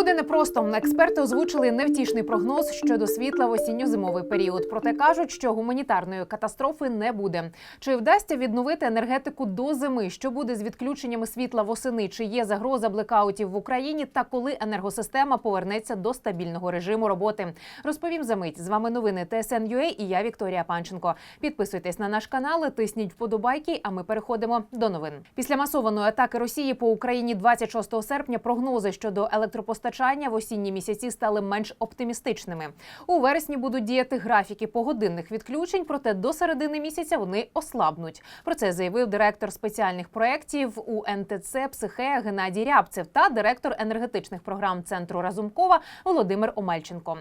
Буде непросто. Експерти озвучили невтішний прогноз щодо світла в осінньо-зимовий період. Проте кажуть, що гуманітарної катастрофи не буде. Чи вдасться відновити енергетику до зими? Що буде з відключеннями світла восени? Чи є загроза блекаутів в Україні? Та коли енергосистема повернеться до стабільного режиму роботи? Розповім за мить. З вами новини ТСН.UA і я Вікторія Панченко. Підписуйтесь на наш канал, тисніть вподобайки. А ми переходимо до новин. Після масованої атаки Росії по Україні 26 серпня прогнози щодо електропостачання в осінні місяці стали менш оптимістичними. У вересні будуть діяти графіки погодинних відключень, проте до середини місяця вони ослабнуть. Про це заявив директор спеціальних проєктів у НТЦ «Психея» Геннадій Рябцев та директор енергетичних програм центру Разумкова Володимир Омельченко.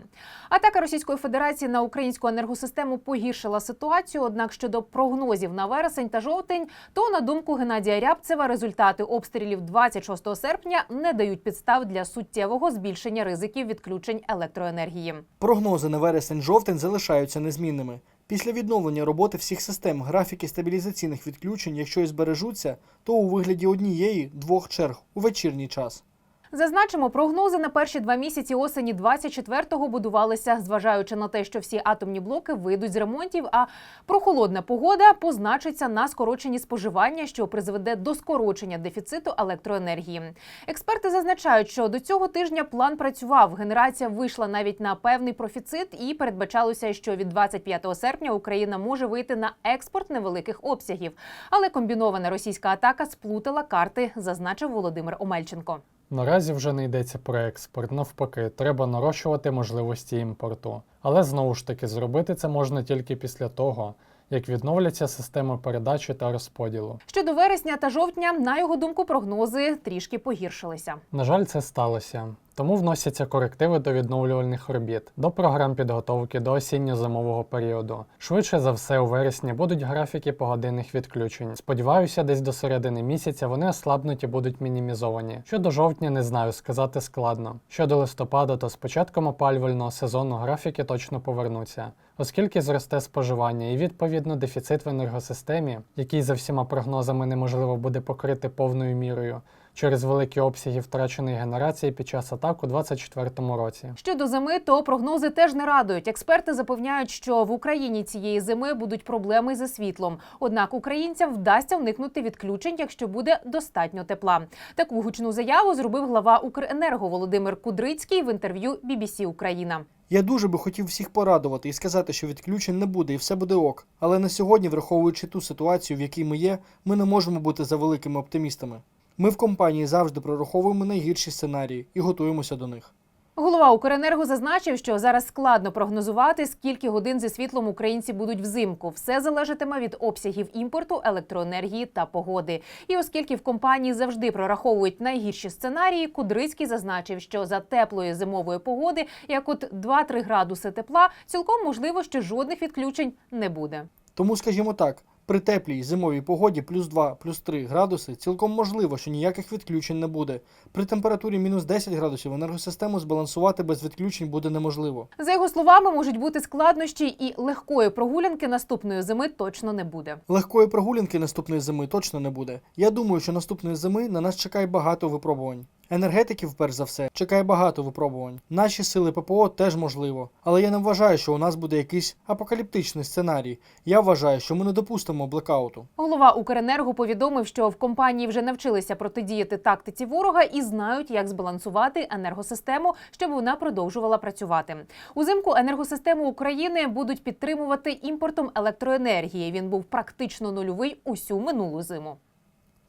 Атака Російської Федерації на українську енергосистему погіршила ситуацію. Однак щодо прогнозів на вересень та жовтень, то на думку Геннадія Рябцева, результати обстрілів 26 серпня не дають підстав для суттєвого збільшення ризиків відключень електроенергії. Прогнози на вересень-жовтень залишаються незмінними. Після відновлення роботи всіх систем графіки стабілізаційних відключень, якщо і збережуться, то у вигляді однієї-двох черг у вечірній час. Зазначимо, прогнози на перші два місяці осені 24-го будувалися, зважаючи на те, що всі атомні блоки вийдуть з ремонтів. А прохолодна погода позначиться на скороченні споживання, що призведе до скорочення дефіциту електроенергії. Експерти зазначають, що до цього тижня план працював. Генерація вийшла навіть на певний профіцит, і передбачалося, що від 25 серпня Україна може вийти на експорт невеликих обсягів. Але комбінована російська атака сплутала карти, зазначив Володимир Омельченко. Наразі вже не йдеться про експорт, навпаки, треба нарощувати можливості імпорту. Але знову ж таки зробити це можна тільки після того, як відновляться системи передачі та розподілу. Щодо вересня та жовтня, на його думку, прогнози трішки погіршилися. На жаль, це сталося. Тому вносяться корективи до відновлювальних робіт, до програм підготовки до осінньо-зимового періоду. Швидше за все, у вересні будуть графіки погодинних відключень. Сподіваюся, десь до середини місяця вони ослабнуть і будуть мінімізовані. Щодо жовтня, не знаю, сказати складно. Щодо листопада, то з початком опалювального сезону графіки точно повернуться. Оскільки зросте споживання і відповідно дефіцит в енергосистемі, який за всіма прогнозами неможливо буде покрити повною мірою через великі обсяги втраченої генерації під час атак у 2024 році. Щодо зими, то прогнози теж не радують. Експерти запевняють, що в Україні цієї зими будуть проблеми зі світлом. Однак українцям вдасться уникнути відключень, якщо буде достатньо тепла. Таку гучну заяву зробив глава Укренерго Володимир Кудрицький в інтерв'ю BBC Україна. Я дуже би хотів всіх порадувати і сказати, що відключень не буде і все буде ок. Але на сьогодні, враховуючи ту ситуацію, в якій ми є, ми не можемо бути за великими оптимістами. Ми в компанії завжди прораховуємо найгірші сценарії і готуємося до них. Голова Укренерго зазначив, що зараз складно прогнозувати, скільки годин зі світлом українці будуть взимку. Все залежатиме від обсягів імпорту, електроенергії та погоди. І оскільки в компанії завжди прораховують найгірші сценарії, Кудрицький зазначив, що за теплої зимової погоди, як от 2-3 градуси тепла, цілком можливо, що жодних відключень не буде. Тому, скажімо так, при теплій зимовій погоді плюс 2, плюс 3 градуси цілком можливо, що ніяких відключень не буде. При температурі мінус 10 градусів енергосистему збалансувати без відключень буде неможливо. За його словами, можуть бути складнощі, і легкої прогулянки наступної зими точно не буде. Легкої прогулянки наступної зими точно не буде. Я думаю, що наступної зими на нас чекає багато випробувань. Енергетиків, перш за все, чекає багато випробувань. Наші сили ППО теж можливо. Але я не вважаю, що у нас буде якийсь апокаліптичний сценарій. Я вважаю, що ми не допустимо блекауту. Голова Укренерго повідомив, що в компанії вже навчилися протидіяти тактиці ворога і знають, як збалансувати енергосистему, щоб вона продовжувала працювати. Узимку енергосистему України будуть підтримувати імпортом електроенергії. Він був практично нульовий усю минулу зиму.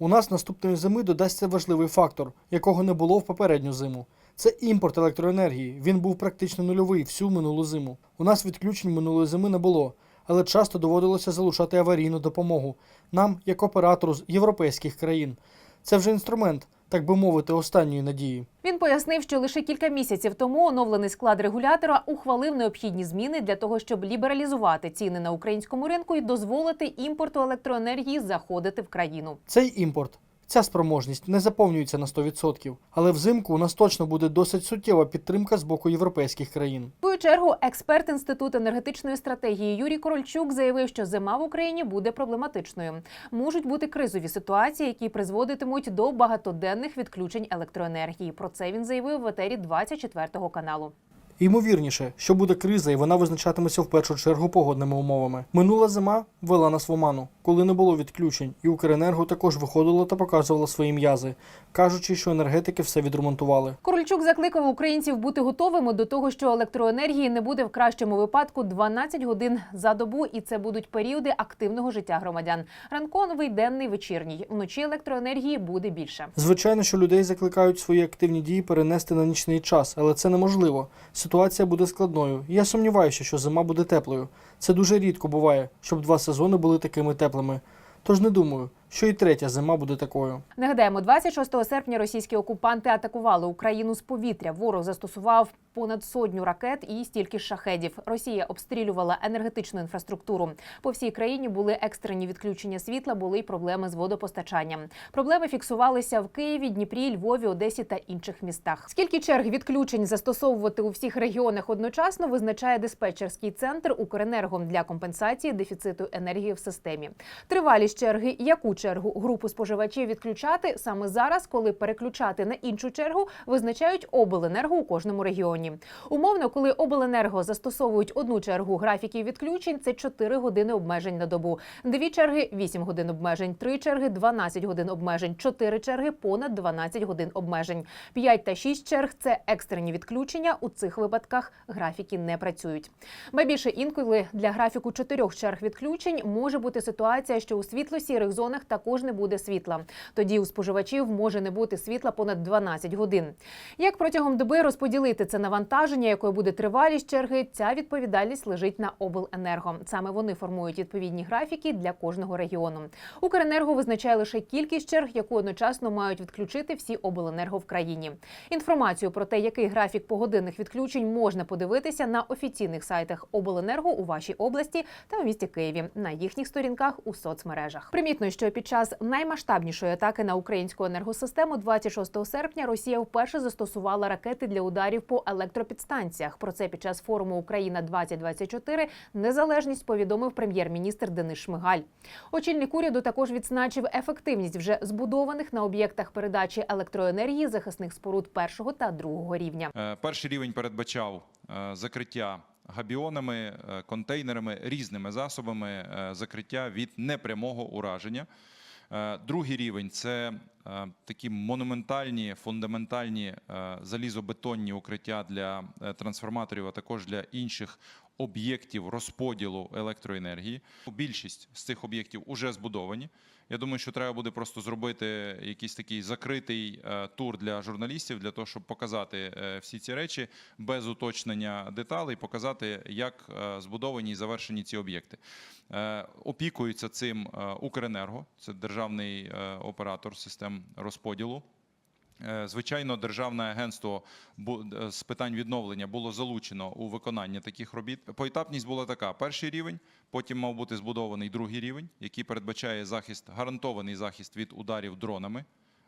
У нас наступної зими додасться важливий фактор, якого не було в попередню зиму. Це імпорт електроенергії. Він був практично нульовий всю минулу зиму. У нас відключень минулої зими не було, але часто доводилося залучати аварійну допомогу нам, як оператору з європейських країн. Це вже інструмент, так би мовити, останньої надії. Він пояснив, що лише кілька місяців тому оновлений склад регулятора ухвалив необхідні зміни для того, щоб лібералізувати ціни на українському ринку і дозволити імпорту електроенергії заходити в країну. Цей імпорт Ця спроможність не заповнюється на 100%, але взимку у нас точно буде досить суттєва підтримка з боку європейських країн. В свою чергу експерт інституту енергетичної стратегії Юрій Корольчук заявив, що зима в Україні буде проблематичною. Можуть бути кризові ситуації, які призводитимуть до багатоденних відключень електроенергії. Про це він заявив в етері 24 каналу. Ймовірніше, що буде криза, і вона визначатиметься в першу чергу погодними умовами. Минула зима вела нас в оману, коли не було відключень, і Укренерго також виходило та показувало свої м'язи, кажучи, що енергетики все відремонтували. Корольчук закликав українців бути готовими до того, що електроенергії не буде в кращому випадку 12 годин за добу, і це будуть періоди активного життя громадян. Ранковий, денний, вечірній. Вночі електроенергії буде більше. Звичайно, що людей закликають свої активні дії перенести на нічний час, але це неможливо. Ситуація буде складною. Я сумніваюся, що зима буде теплою. Це дуже рідко буває, щоб два сезони були такими теплими. Тож не думаю, що і третя зима буде такою. Нагадаємо, 26 серпня російські окупанти атакували Україну з повітря. Ворог застосував понад сотню ракет і стільки шахедів. Росія обстрілювала енергетичну інфраструктуру. По всій країні були екстрені відключення світла, були й проблеми з водопостачанням. Проблеми фіксувалися в Києві, Дніпрі, Львові, Одесі та інших містах. Скільки черг відключень застосовувати у всіх регіонах одночасно визначає диспетчерський центр Укренерго для компенсації дефіциту енергії в системі. Тривалість черги, яку чергу групу споживачів відключати саме зараз, коли переключати на іншу чергу, визначають обленерго у кожному регіоні. Умовно, коли обленерго застосовують одну чергу графіків відключень, це 4 години обмежень на добу. Дві черги 8 годин обмежень, три черги 12 годин обмежень, чотири черги понад 12 годин обмежень. 5 та 6 черг це екстрені відключення. У цих випадках графіки не працюють. Ба більше інколи для графіку чотирьох черг відключень може бути ситуація, що у світло-сірих зонах також не буде світла. Тоді у споживачів може не бути світла понад 12 годин. Як протягом доби розподілити це навантаження, якою буде тривалість черги? Ця відповідальність лежить на обленерго. Саме вони формують відповідні графіки для кожного регіону. Укренерго визначає лише кількість черг, яку одночасно мають відключити всі обленерго в країні. Інформацію про те, який графік погодинних відключень можна подивитися на офіційних сайтах обленерго у вашій області та у місті Києві на їхніх сторінках у соцмережах. Примітно, що під час наймасштабнішої атаки на українську енергосистему 26 серпня Росія вперше застосувала ракети для ударів по електропідстанціях. Про це під час форуму Україна 2024 незалежність повідомив прем'єр-міністр Денис Шмигаль. Очільник уряду також відзначив ефективність вже збудованих на об'єктах передачі електроенергії захисних споруд першого та другого рівня. Е, Перший рівень передбачав е, закриття габіонами, е, контейнерами, різними засобами е, закриття від непрямого ураження. Е, Другий рівень це такі монументальні, фундаментальні залізобетонні укриття для трансформаторів, а також для інших об'єктів розподілу електроенергії. Більшість з цих об'єктів вже збудовані. Я думаю, що треба буде просто зробити якийсь такий закритий е, тур для журналістів для того, щоб показати е, всі ці речі без уточнення деталей, показати, як е, збудовані і завершені ці об'єкти. Опікується цим Укренерго, це державний оператор систем розподілу. Е, Звичайно, державне агентство е, з питань відновлення було залучено у виконання таких робіт. Поетапність була така: перший рівень, потім мав бути збудований другий рівень, який передбачає захист, гарантований захист від ударів дронами.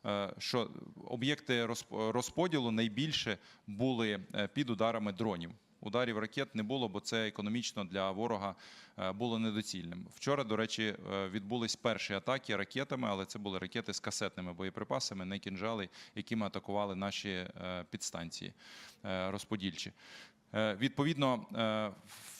Е, Що об'єкти розп- розподілу найбільше були під ударами дронів. Ударів ракет не було, бо це економічно для ворога е, було недоцільним. Вчора, до речі, е, відбулись перші атаки ракетами, але це були ракети з касетними боєприпасами, не кінжали, якими атакували наші е, підстанції розподільчі. Відповідно,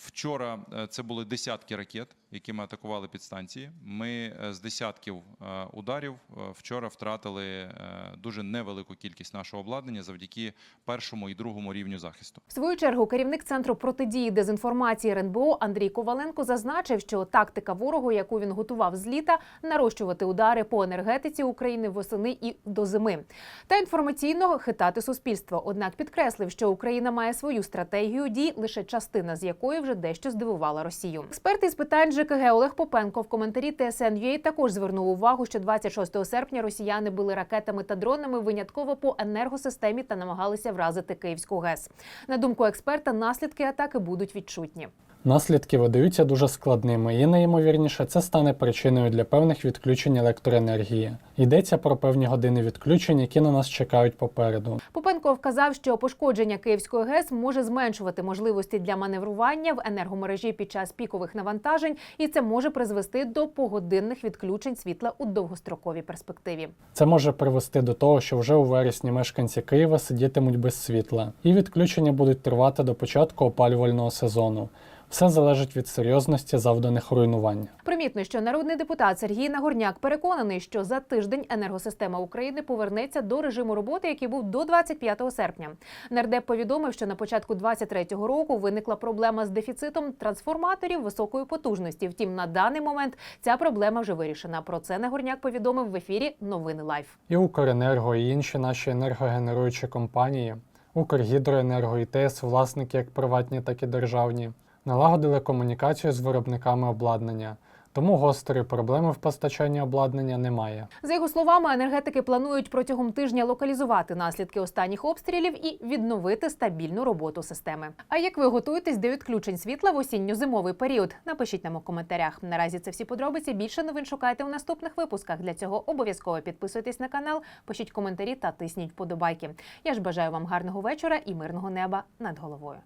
вчора е, це були десятки ракет, якими атакували підстанції. Ми е, з десятків е, ударів вчора втратили дуже невелику кількість нашого обладнання завдяки першому і другому рівню захисту. В свою чергу керівник центру протидії дезінформації РНБО Андрій Коваленко зазначив, що тактика ворогу, яку він готував з літа, нарощувати удари по енергетиці України восени і до зими, та інформаційно хитати суспільство. Однак підкреслив, що Україна має свою стратегію дій, лише частина з якої вже дещо здивувала Росію. Експерт із питань ЖКГ Олег Попенко в коментарі ТСН.UA також звернув увагу, що 26 серпня росіяни били ракетами та дронами винятково по енергосистемі та намагалися вразити Київську ГЕС. На думку експерта, наслідки атаки будуть відчутні. Наслідки видаються дуже складними, і найімовірніше це стане причиною для певних відключень електроенергії. Йдеться про певні години відключень, які на нас чекають попереду. Попенко вказав, що пошкодження Київської ГЕС може зменшувати можливості для маневрування в енергомережі під час пікових навантажень, і це може призвести до погодинних відключень світла у довгостроковій перспективі. Це може привести до того, що вже у вересні мешканці Києва сидітимуть без світла, і відключення будуть тривати до початку опалювального сезону. Все залежить від серйозності завданих руйнувань. Примітно, що народний депутат Сергій Нагорняк переконаний, що за тиждень енергосистема України повернеться до режиму роботи, який був до 25 серпня. Нардеп повідомив, що на початку 23-го року виникла проблема з дефіцитом трансформаторів високої потужності. Втім, на даний момент ця проблема вже вирішена. Про це Нагорняк повідомив в ефірі Новини Лайф. І Укренерго, і інші наші енергогенеруючі компанії, Укргідроенерго і ТЕС, власники як приватні, так і державні, налагодили комунікацію з виробниками обладнання. Тому гострої проблеми в постачанні обладнання немає. За його словами, енергетики планують протягом тижня локалізувати наслідки останніх обстрілів і відновити стабільну роботу системи. А як ви готуєтесь до відключень світла в осінньо-зимовий період? Напишіть нам у коментарях. Наразі це всі подробиці. Більше новин шукайте у наступних випусках. Для цього обов'язково підписуйтесь на канал, пишіть коментарі та тисніть вподобайки. Я ж бажаю вам гарного вечора і мирного неба над головою.